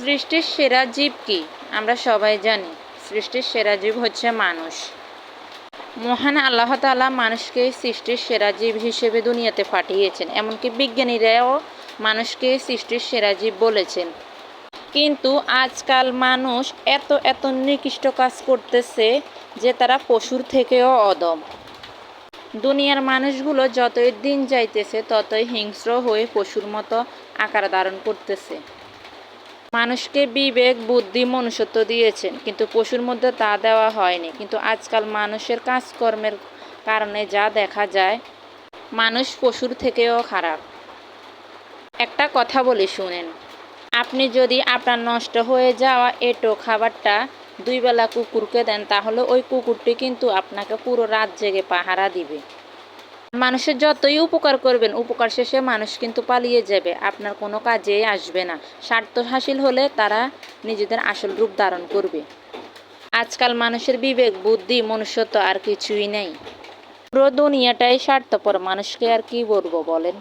সৃষ্টির সেরা জীব কি? আমরা সবাই জানি, সৃষ্টির সেরা জীব হচ্ছে মানুষ। মহান আল্লাহ তাআলা মানুষকে সৃষ্টির সেরা জীব হিসেবে দুনিয়াতে পাঠিয়েছেন, এমনকি বিজ্ঞানীরাও মানুষকে সৃষ্টির সেরা জীব বলেছেন। কিন্তু আজকাল মানুষ এত এত নিকৃষ্ট কাজ করতেছে যে তারা পশুর থেকেও অদম। দুনিয়ার মানুষগুলো যতই দিন যাইতেছে, ততই হিংস্র হয়ে পশুর মতো আকার ধারণ করতেছে। মানুষকে বিবেক, বুদ্ধি, মনুষ্যত্ব দিয়েছেন, কিন্তু পশুর মধ্যে তা দেওয়া হয়নি। কিন্তু আজকাল মানুষের কাজকর্মের কারণে যা দেখা যায়, মানুষ পশুর থেকেও খারাপ। একটা কথা বলি, শুনেন। আপনি যদি আপনার নষ্ট হয়ে যাওয়া এটো খাবারটা দুই বেলা কুকুরকে দেন, তাহলে ওই কুকুরটি কিন্তু আপনাকে পুরো রাত জেগে পাহারা দিবে। মানুষের যতই উপকার করবেন, উপকার শেষে মানুষ কিন্তু পালিয়ে যাবে। আপনার কোনো কাজেই আসবে না। স্বার্থ হাসিল হলে তারা নিজেদের আসল রূপ ধারণ করবে। আজকাল মানুষের বিবেক, বুদ্ধি, মনুষ্যত্ব আর কিছুই নেই। পুরো দুনিয়াটাই স্বার্থপর। মানুষকে আর কি বলব বলেন?